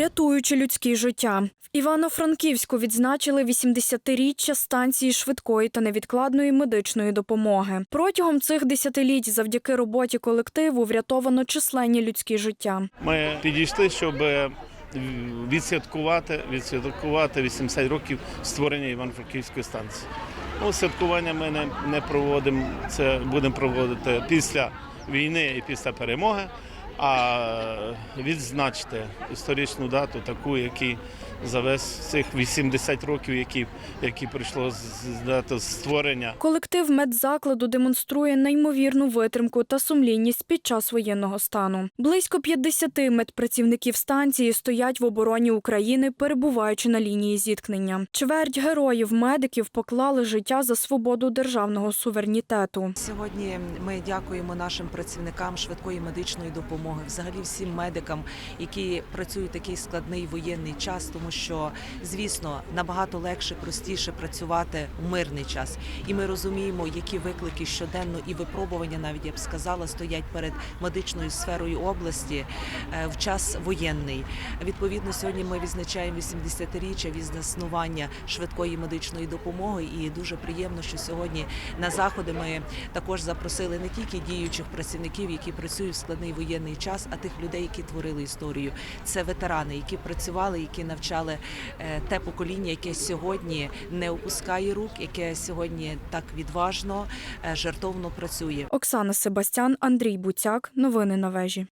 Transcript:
рятуючи людські життя. В Івано-Франківську відзначили 80-річчя станції швидкої та невідкладної медичної допомоги. Протягом цих десятиліть, завдяки роботі колективу, врятовано численні людські життя. Ми підійшли, щоб е, відсвяткувати, відсвяткувати 80 років створення Івано-Франківської станції. Ну, святкування ми не, не проводимо, це будемо проводити після війни і після перемоги, а відзначити історичну дату, таку, які за весь цих 80 років, які, які прийшло з з дати створення. Колектив медзакладу демонструє неймовірну витримку та сумлінність під час воєнного стану. Близько 50 медпрацівників станції стоять в обороні України, перебуваючи на лінії зіткнення. Чверть героїв медиків поклали життя за свободу державного суверенітету. Сьогодні ми дякуємо нашим працівникам швидкої медичної допомоги, взагалі всім медикам, які працюють такий складний воєнний час, тому що, звісно, набагато легше, простіше працювати у мирний час. І ми розуміємо, які виклики щоденно і випробування, навіть я б сказала, стоять перед медичною сферою області е, в час воєнний. Відповідно, сьогодні ми відзначаємо 80-річчя від заснування швидкої медичної допомоги, і дуже приємно, що сьогодні на заходи ми також запросили не тільки діючих працівників, які працюють в складний воєнний час, а тих людей, які творили історію. Це ветерани, які працювали, які навчали е, те покоління, яке сьогодні не опускає рук, яке сьогодні так відважно, е, жертовно працює. Оксана Себастян, Андрій Буцяк. Новини на вежі.